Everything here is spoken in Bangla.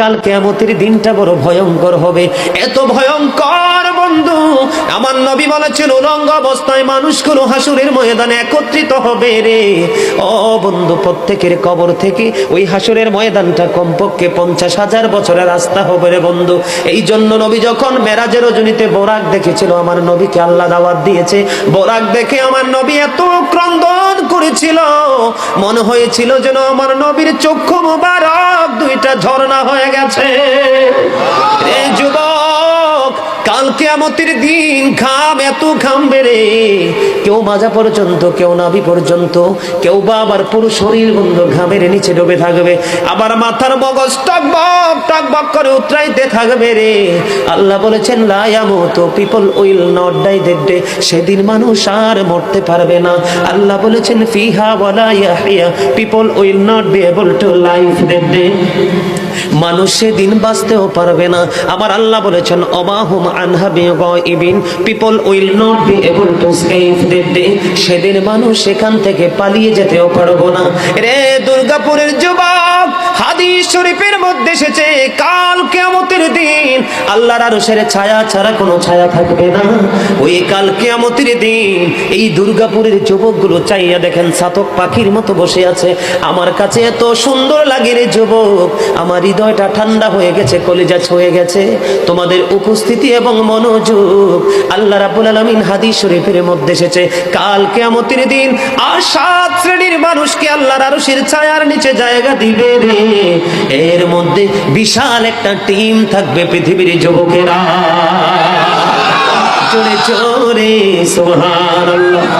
কাল কেমতের দিনটা বড় ভয়ঙ্কর হবে। এত ভয়ঙ্কর বন্ধু, আমার নবী বলেছেন, উলঙ্গ অবস্থায় মানুষগুলো হাসুরের ময়দানে একত্রিত হবে রে। ও বন্ধু, প্রত্যেকের কবর থেকে ওই হাসুরের ময়দানটা কমপক্ষে পঞ্চাশ হাজার বছরের রাস্তা হবে রে বন্ধু। এই জন্য নবী যখন মেরাজের রজনীতে বোরাক দেখেছিল, আমার নবীকে আল্লাহ দাওয়াত দিয়েছে। বোরাক দেখে আমার নবী এত ক্রন্দন করেছিল। মনে হয়েছিল যেন আমার নবীর চক্ষু মুবারক দুইটা ঝর্ণা হয়ে গেছে। এই যুবক কাল আমতির দিন ঘাম এত কেউ মাজা পর্যন্ত, কেউ নাভি পর্যন্ত, কেউ আবার পুরো শরীর বন্ধ ঘামের নিচে ডুবে থাকবে। আবার মাথার মগজ করে উতরাইতে থাকবে রে। আল্লাহ বলেছেন লায়ামত পিপল উইল নট ডাই সেদিন মানুষ আর মরতে পারবে না। আল্লাহ বলেছেন, ফিহা people will not be able to life that day. মানুষ সেদিন বাঁচতেও পারবে না। আমার আল্লাহ বলেছেন, অমাহুম আনহা বিগাইবিন people will not be able to escape that day. সেদিন মানুষ সেখান থেকে পালিয়ে যেতেও পারব না। রে দুর্গাপুরের যুবক! হাদিস শরীফের মধ্যে এসেছে, কাল কিয়ামতের দিন। আল্লাহর আরশের ছায়া ছাড়া কোনো ছায়া থাকবে না। ওই কাল কিয়ামতের দিন, এই দুর্গাপুরের যুবকগুলো চাইয়া দেখেন, সাতক পাখির মতো বসে আছে। আমার কাছে এত সুন্দর লাগে রে যুবক, আমার হৃদয়টা ঠান্ডা হয়ে গেছে, কলেজা ছুঁয়ে গেছে। তোমাদের উপস্থিতি এবং মনোযোগ, আল্লাহ রাব্বুল আলামিন হাদিস শরীফের মধ্যে এসেছে, কাল কিয়ামতের দিন আর সাত শ্রেণির মানুষকে আল্লাহর আরশের ছায়ার নিচে জায়গা দিবে এর মধ্যে বিশাল একটা টিম থাকবে পৃথিবীর যুবকেরা। জোরে জোরে সুবহানাল্লাহ।